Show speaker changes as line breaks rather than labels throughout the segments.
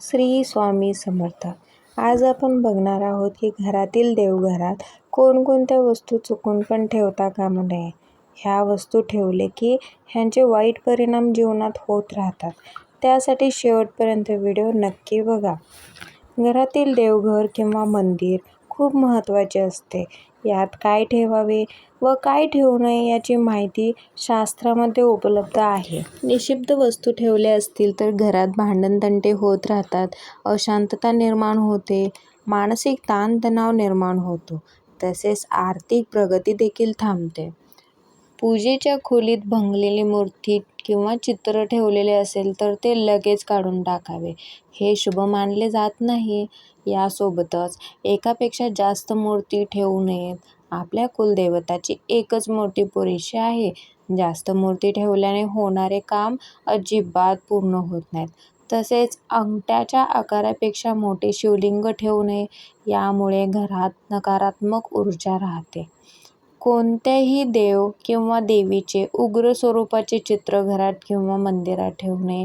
श्री स्वामी समर्थ. आज आपण बघणार आहोत की घरातील देवघरात कोणकोणत्या वस्तू चुकून पण ठेवता कामा नये. ह्या वस्तू ठेवले की ह्यांचे वाईट परिणाम जीवनात होत राहतात. त्यासाठी शेवटपर्यंत व्हिडिओ नक्की बघा. घरातील देवघर किंवा मंदिर खूप महत्त्वाचे असते. यात काय ठेवावे व काय ठेवू नये याची माहिती शास्त्रामध्ये उपलब्ध आहे. निशिब्ध वस्तू ठेवल्या असतील तर घरात भांडणतंटे होत राहतात अशांतता निर्माण होते मानसिक ताणतणाव निर्माण होतो तसेच आर्थिक प्रगती देखील थांबते. पूजेच्या खोलीत भंगलेली मूर्ती किंवा चित्र ठेवलेले असेल तर ते लगेच काढून टाकावे. हे शुभ मानले जात नाही. यासोबतच एकापेक्षा जास्त मूर्ती ठेवू नयेत. आपल्या कुलदेवताची एकच मूर्ती पुरेशी आहे. जास्त मूर्ती ठेवल्याने होणारे काम अजिबात पूर्ण होत नाहीत. तसेच अंगठ्याच्या आकारापेक्षा मोठे शिवलिंग ठेवू नये. यामुळे घरात नकारात्मक ऊर्जा राहते. कोणत्याही देव किंवा देवीचे उग्र स्वरूपाचे चित्र घरात किंवा मंदिरात ठेवू नये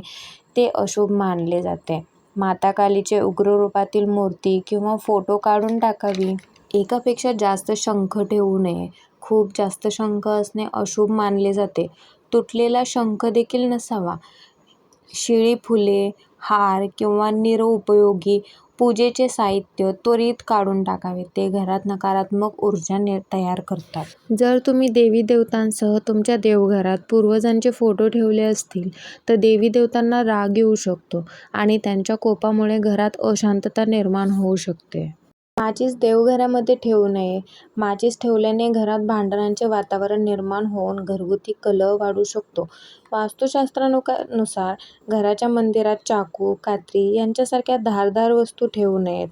ते अशुभ मानले जाते. माता कालीचे उग्र रूपातील मूर्ती किंवा फोटो काढून टाकावी. एकापेक्षा जास्त शंख ठेवू नये. खूप जास्त शंख असणे अशुभ मानले जाते. तुटलेला शंख देखील नसावा. शिळी फुले हार किंवा निरुपयोगी पूजेचे साहित्य त्वरित काढून टाकावे. ते घरात नकारात्मक ऊर्जा तयार करतात. जर तुम्ही देवी देवतांसह तुमच्या देवघरात पूर्वजांचे फोटो ठेवले असतील तर देवी देवतांना राग येऊ शकतो आणि त्यांच्या कोपामुळे घरात अशांतता निर्माण होऊ शकते. माचीस देवघरामध्ये ठेवू नये. माचीस ठेवल्याने घरात भांडणांचे वातावरण निर्माण होऊन घरगुती कलह वाढू शकतो. वास्तुशास्त्रानुसार घराच्या मंदिरात चाकू कात्री यांच्यासारख्या धारदार वस्तू ठेवू नयेत.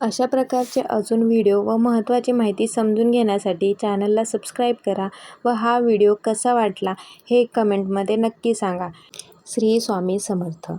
अशा प्रकारचे अजून व्हिडिओ व महत्त्वाची माहिती समजून घेण्यासाठी चॅनलला सबस्क्राईब करा व हा व्हिडिओ कसा वाटला हे कमेंटमध्ये नक्की सांगा. श्री स्वामी समर्थ.